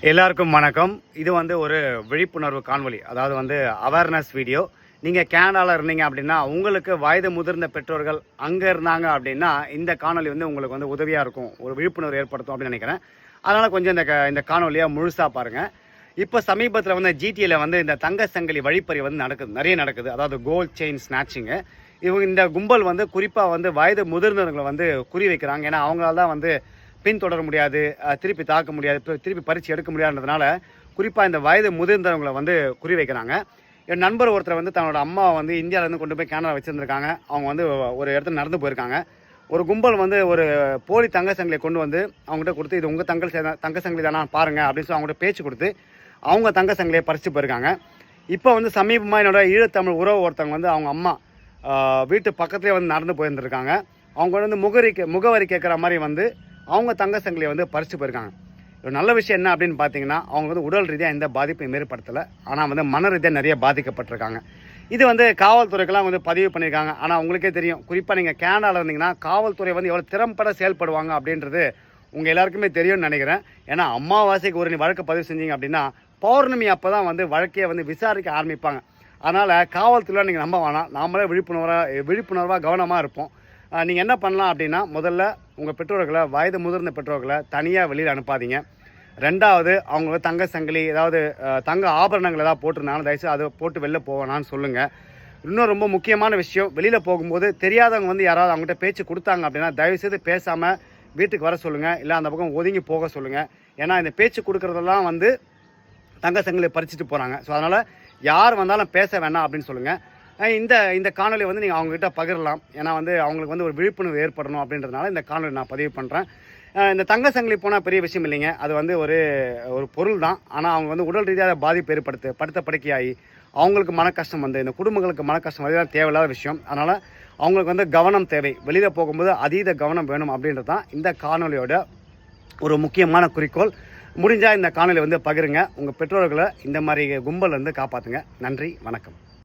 எல்லாருக்கும் வணக்கம். இது வந்து ஒரு விழிப்புணர்வு காணொலி அதாவது வந்து அவேர்னஸ் வீடியோ நீங்கள் கேனடாவில் இருந்தீங்க அப்படின்னா உங்களுக்கு வயது முதிர்ந்த பெற்றோர்கள் அங்கே இருந்தாங்க அப்படின்னா இந்த காணொளி வந்து உங்களுக்கு வந்து உதவியாக இருக்கும். ஒரு விழிப்புணர்வு ஏற்படுத்தும் அப்படின்னு நினைக்கிறேன். அதனால் கொஞ்சம் இந்த க- இந்த காணொலியை முழுசாக பாருங்கள் இப்போ சமீபத்தில் வந்து ஜிடியில் வந்து இந்த தங்க சங்கிலி வழிப்பறி வந்து நடக்குது நிறைய நடக்குது. அதாவது கோல்ட் செயின் ஸ்நாச்சிங்கு இவங்க இந்த கும்பல் வந்து குறிப்பாக வந்து வயது முதிர்ந்தவர்களை வந்து குறி வைக்கிறாங்க. ஏன்னா அவங்களால தான் வந்து பின்தொடர முடியாது திருப்பி தாக்க முடியாது திருப்பி பறித்து எடுக்க முடியாதுன்றதுனால குறிப்பாக இந்த வயது முதிர்ந்தவங்களை வந்து குறி வைக்கிறாங்க. என் நண்பர் ஒருத்தர் வந்து தன்னோட அம்மாவை வந்து இந்தியாவிலேருந்து கொண்டு போய் கேனடா வச்சுருந்துருக்காங்க. அவங்க வந்து ஒரு இடத்துல நடந்து போயிருக்காங்க. ஒரு கும்பல் வந்து ஒரு போலி தங்க சங்கிலியை கொண்டு வந்து அவங்ககிட்ட கொடுத்து இது உங்கள் தங்க தங்க சங்கிலி தானா? பாருங்கள் அப்படின்னு சொல்லி அவங்கள்ட்ட பேச்சு கொடுத்து அவங்க தங்க சங்கிலியை பறித்து போயிருக்காங்க. இப்போ வந்து சமீபமாக என்னோட ஈழத்தமிழ் உறவு ஒருத்தவங்க வந்து அவங்க அம்மா வீட்டு பக்கத்துலேயே வந்து நடந்து போயிருந்துருக்காங்க. அவங்க வந்து முகரி கே- முகவரி கேட்குற மாதிரி வந்து அவங்க தங்க சங்கிலியை வந்து பறித்து போயிருக்காங்க. ஒரு நல்ல விஷயம் என்ன அப்படின்னு பார்த்தீங்கன்னா அவங்க வந்து உடல் ரீதியாக எந்த பாதிப்பையும் ஏற்படுத்தலை. ஆனால் வந்து மன ரீதியாக நிறைய பாதிக்கப்பட்டிருக்காங்க. இது வந்து காவல்துறைக்கெல்லாம் வந்து பதிவு பண்ணியிருக்காங்க. ஆனால் உங்களுக்கே தெரியும் குறிப்பாக நீங்கள் கேனடாவில் இருந்தீங்கன்னா காவல்துறை வந்து எவ்வளோ திறம்பட செயல்படுவாங்க அப்படின்றது உங்கள் எல்லாருக்குமே தெரியும்னு நினைக்கிறேன். ஏன்னா அமாவாசைக்கு ஒரு நீ வழக்கு பதிவு செஞ்சீங்க அப்படின்னா பௌர்ணமி அப்போ தான் வந்து வழக்கையை வந்து விசாரிக்க ஆரம்பிப்பாங்க. அதனால் காவல்துறையில் நீங்கள் நம்ப வேணாம். நாமளே விழிப்புணர்வாக விழிப்புணர்வாக கவனமாக இருப்போம். நீங்கள் என்ன பண்ணலாம் அப்படின்னா முதல்ல உங்கள் பெற்றோர்களை வயது முதிர்ந்த பெற்றோர்களை தனியாக வெளியில் அனுப்பாதீங்க. ரெண்டாவது அவங்க வந்து தங்க சங்கிலி ஏதாவது தங்க ஆபரணங்கள் ஏதாவது போட்டிருந்தாலும் தயவுசெய்து அதை போட்டு வெளில போவேணான்னு சொல்லுங்கள் இன்னும் ரொம்ப முக்கியமான விஷயம் வெளியில் போகும்போது தெரியாதவங்க வந்து யாராவது அவங்ககிட்ட பேச்சு கொடுத்தாங்க அப்படின்னா தயவுசெய்து பேசாமல் வீட்டுக்கு வர சொல்லுங்கள் இல்லை அந்த பக்கம் ஒதுங்கி போக சொல்லுங்கள் ஏன்னா இந்த பேச்சு கொடுக்குறதெல்லாம் வந்து தங்க சங்கிலி பறிச்சுட்டு போகிறாங்க ஸோ அதனால் யார் வந்தாலும் பேச வேணாம் அப்படின்னு சொல்லுங்கள் இந்த இந்த காணொலி வந்து நீங்கள் அவங்ககிட்ட பகிரலாம். ஏன்னா வந்து அவங்களுக்கு வந்து ஒரு விழிப்புணர்வு ஏற்படணும் அப்படின்றதுனால இந்த காணொலி நான் பதிவு பண்ணுறேன் இந்த தங்க சங்கிலி போனால் பெரிய விஷயம் இல்லைங்க. அது வந்து ஒரு ஒரு பொருள் தான். ஆனால் அவங்க வந்து உடல் ரீதியாக பாதிப்பு ஏற்படுத்து படுத்த படுக்கையாகி அவங்களுக்கு மன கஷ்டம் வந்து இந்த குடும்பங்களுக்கு மன கஷ்டம் அதுதான் தேவையில்லாத விஷயம். அதனால் அவங்களுக்கு வந்து கவனம் தேவை. வெளியில் போகும்போது அதீத கவனம் வேணும் அப்படின்றது தான் இந்த காணொலியோட ஒரு முக்கியமான குறிக்கோள். முடிஞ்சால் இந்த காணொலி வந்து பகிருங்க. உங்கள் பெற்றோர்களை இந்த மாதிரி கும்பலேருந்து காப்பாற்றுங்க நன்றி வணக்கம்.